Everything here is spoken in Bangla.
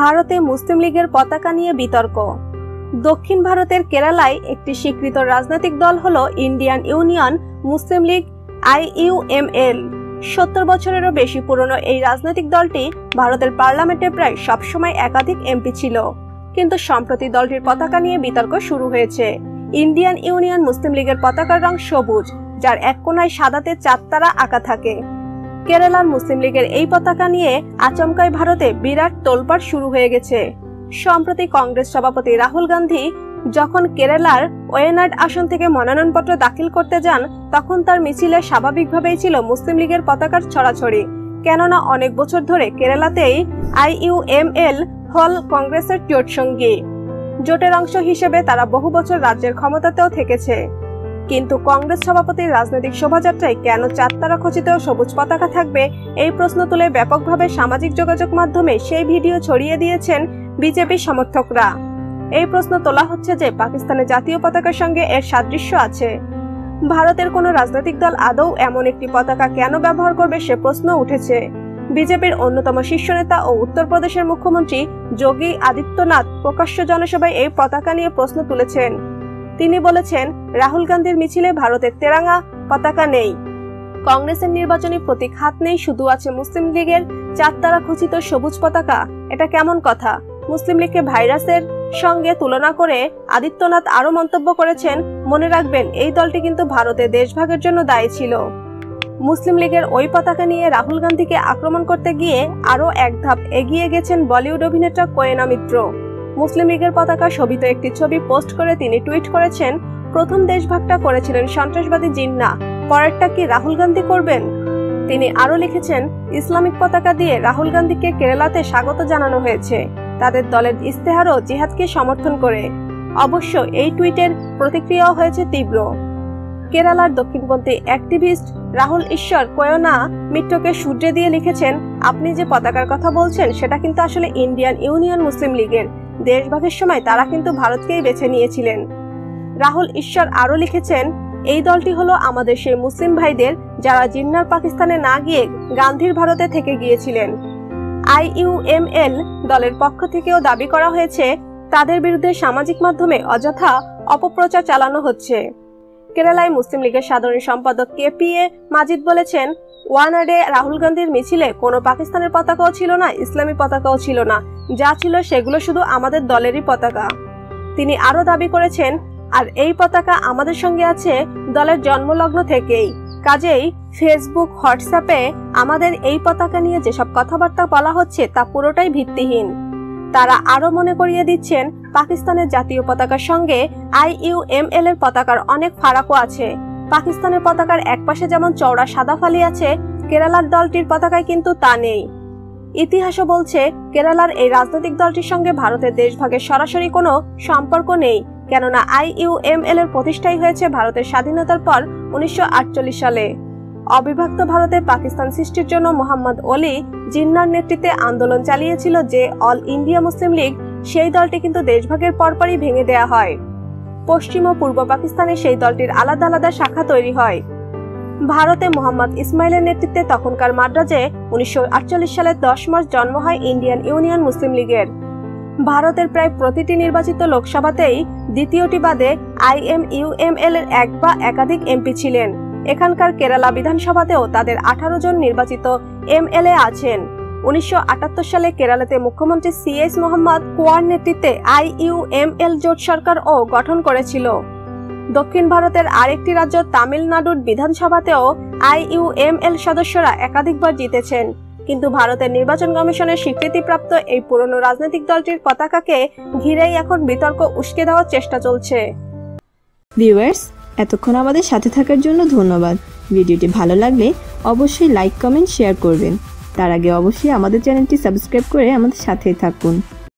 ভারতে মুসলিম লীগের পতাকা নিয়ে বিতর্ক। দক্ষিণ ভারতের কেরালায় একটি স্বীকৃত রাজনৈতিক দল হল Indian union Muslim league IUML. সত্তর বছরেরও বেশি পুরনো এই রাজনৈতিক দলটি ভারতের পার্লামেন্টে প্রায় সবসময় একাধিক এমপি ছিল। কিন্তু সম্প্রতি দলটির পতাকা নিয়ে বিতর্ক শুরু হয়েছে। ইন্ডিয়ান ইউনিয়ন মুসলিম লীগের পতাকার রং সবুজ, যার এক কোনায় সাদাতে চারতারা আঁকা থাকে। কেরালার মুসলিম লীগের এই পতাকা নিয়ে আচমকাই ভারতে বিরাট তোলপাড় শুরু হয়ে গেছে। সম্প্রতি কংগ্রেস সভাপতি রাহুল গান্ধী যখন কেরালার ওয়েনাড আসন থেকে মনোনয়নপত্র দাখিল করতে যান, তখন তার মিছিলে স্বাভাবিকভাবেই ছিল মুসলিম লীগের পতাকার ছড়াছড়ি। কেননা অনেক বছর ধরে কেরালাতেই আইইউএমএল হল কংগ্রেসের জোট সঙ্গী। জোটের অংশ হিসেবে তারা বহু বছর রাজ্যের ক্ষমতাতেও থেকেছে। কিন্তু কংগ্রেস সভাপতির রাজনৈতিক শোভাযাত্রায় কেন চারতারা খচিত সবুজ পতাকা থাকবে, এই প্রশ্ন তুলে ব্যাপকভাবে সামাজিক যোগাযোগ মাধ্যমে সেই ভিডিও ছড়িয়ে দিয়েছেন বিজেপি সমর্থকরা। এই প্রশ্ন তোলা হচ্ছে যে পাকিস্তানের জাতীয় পতাকার সঙ্গে এর সাদৃশ্য আছে। ভারতের কোনো রাজনৈতিক দল আদৌ এমন একটি পতাকা কেন ব্যবহার করবে সে প্রশ্ন উঠেছে। বিজেপির অন্যতম শীর্ষ নেতা ও উত্তরপ্রদেশের মুখ্যমন্ত্রী যোগী আদিত্যনাথ প্রকাশ্য জনসভায় এই পতাকা নিয়ে প্রশ্ন তুলেছেন। তিনি বলেছেন, রাহুল গান্ধীর মিছিলে ভারতের তেরাঙ্গা পতাকা নেই। কংগ্রেসের নির্বাচনী প্রতীক হাত নেই, শুধু আছে মুসলিম লীগের চারতারা খচিত সবুজ পতাকা। এটা কেমন কথা? মুসলিম লীগকে ভাইরাসের সঙ্গে তুলনা করে আদিত্যনাথ আরও মন্তব্য করেছেন, মনে রাখবেন, এই দলটি কিন্তু ভারতে দেশভাগের জন্য দায়ী ছিল। মুসলিম লীগের ওই পতাকা নিয়ে রাহুল গান্ধীকে আক্রমণ করতে গিয়ে আরও এক ধাপ এগিয়ে গেছেন বলিউড অভিনেতা কোয়েনা মিত্র। মুসলিম লীগের পতাকা শোভিত একটি ছবি পোস্ট করে তিনি টুইট করেছেন, প্রথম দেশভাগটা করেছিলেন সন্ত্রাসবাদী জিন্না, পরেরটা কি রাহুল গান্ধী করবেন? তিনি আরও লিখেছেন, ইসলামিক পতাকা দিয়ে রাহুল গান্ধীকে কেরালাতে স্বাগত জানানো হয়েছে। তাদের দলের ইস্তেহারও জিহাদকে সমর্থন করে। অবশ্য এই টুইটের প্রতিক্রিয়াও হয়েছে তীব্র। কেরালার দক্ষিণপন্থী অ্যাক্টিভিস্ট রাহুল ঈশ্বর কোয়না মিত্রকে সূর্যে দিয়ে লিখেছেন, আপনি যে পতাকার কথা বলছেন, সেটা কিন্তু আসলে ইন্ডিয়ান ইউনিয়ন মুসলিম লীগের। দেশভাগের সময় তারা কিন্তু ভারতকেই বেছে নিয়েছিলেন। রাহুল ঈশ্বর আরও লিখেছেন, এই দলটি হলো আমাদের সেই মুসলিম ভাইদের যারা জিন্নার পাকিস্তানে না গিয়ে গান্ধীর ভারতে থেকে গিয়েছিলেন। আইইউএমএল দলের পক্ষ থেকেও দাবি করা হয়েছে, তাদের বিরুদ্ধে সামাজিক মাধ্যমে অযথা অপপ্রচার চালানো হচ্ছে। কেরালায় মুসলিম লীগের সাধারণ সম্পাদক কে পি এ মাজিদ বলেছেন ওয়ানাডে রাহুল গান্ধীর মিছিলে কোনো পাকিস্তানের পতাকাও ছিল না, ইসলামী পতাকাও ছিল না। যা ছিল সেগুলো শুধু আমাদের দলেরই পতাকা। তিনি আরও দাবি করেছেন, আর এই পতাকা আমাদের সঙ্গে আছে দলের জন্মলগ্ন থেকেই। কাজেই ফেসবুক হোয়াটসঅ্যাপে আমাদের এই পতাকা নিয়ে যেসব কথাবার্তা বলা হচ্ছে তা পুরোটাই ভিত্তিহীন। তারা আরও মনে করিয়ে দিচ্ছেন, পাকিস্তানের জাতীয় পতাকার সঙ্গে আইইউএমএল এর পতাকার অনেক ফারাকও আছে। পাকিস্তানের পতাকার একপাশে যেমন চওড়া সাদা ফালি আছে, কেরালার দলটির পতাকায় কিন্তু তা নেই। ইতিহাসও বলছে, কেরালার এই রাজনৈতিক দলটির সঙ্গে ভারতের দেশভাগের সরাসরি কোনো সম্পর্ক নেই, কেননা আইইউএমএল এর প্রতিষ্ঠাই হয়েছে ভারতের স্বাধীনতার পর উনিশশো আটচল্লিশ সালে। অবিভক্ত ভারতে পাকিস্তান সৃষ্টির জন্য মোহাম্মদ অলি জিন্নার নেতৃত্বে আন্দোলন চালিয়েছিল যে অল ইন্ডিয়া মুসলিম লীগ, সেই দলটি কিন্তু দেশভাগের পরপরই ভেঙে দেয়া হয়। পশ্চিম ও পূর্ব পাকিস্তানে সেই দলটির আলাদা আলাদা শাখা তৈরি হয়। ভারতে মোহাম্মদ ইসমাইলের নেতৃত্বে তখনকার মাদ্রাজে উনিশশো সালের দশ মার্চ জন্ম হয় ইন্ডিয়ান ইউনিয়ন মুসলিম লীগের। ভারতের প্রায় প্রতিটি নির্বাচিত লোকসভাতেই দ্বিতীয়টি বাদে আইএমইউএমএল এর এক বা একাধিক এমপি ছিলেন। এখানকার কেরালা বিধানসভাতেও তাদের আঠারো জন নির্বাচিত এমএলএ আছেন। উনিশশো আটাত্তর সালে কেরালাতে মুখ্যমন্ত্রী সি এস মোহাম্মদ কুয়ার নেতৃত্বে আইইউএমএল জোট সরকার ও গঠন করেছিল। দক্ষিণ ভারতের আরেকটি রাজ্য তামিলনাড়ুর বিধানসভাতেও আইইউএমএল সদস্যরা একাধিকবার জিতেছেন। কিন্তু ভারতের নির্বাচন কমিশনের স্বীকৃতিপ্রাপ্ত এই পুরনো রাজনৈতিক দলটির পতাকাকে ঘিরেই এখন বিতর্ক উস্কে দেওয়ার চেষ্টা চলছে। ভিউয়ার্স, এতক্ষণ আমাদের সাথে থাকার জন্য ধন্যবাদ। ভিডিওটি ভালো লাগলে অবশ্যই লাইক, কমেন্ট, শেয়ার করবেন। তার আগে অবশ্যই আমাদের চ্যানেলটি সাবস্ক্রাইব করে আমাদের সাথেই থাকুন।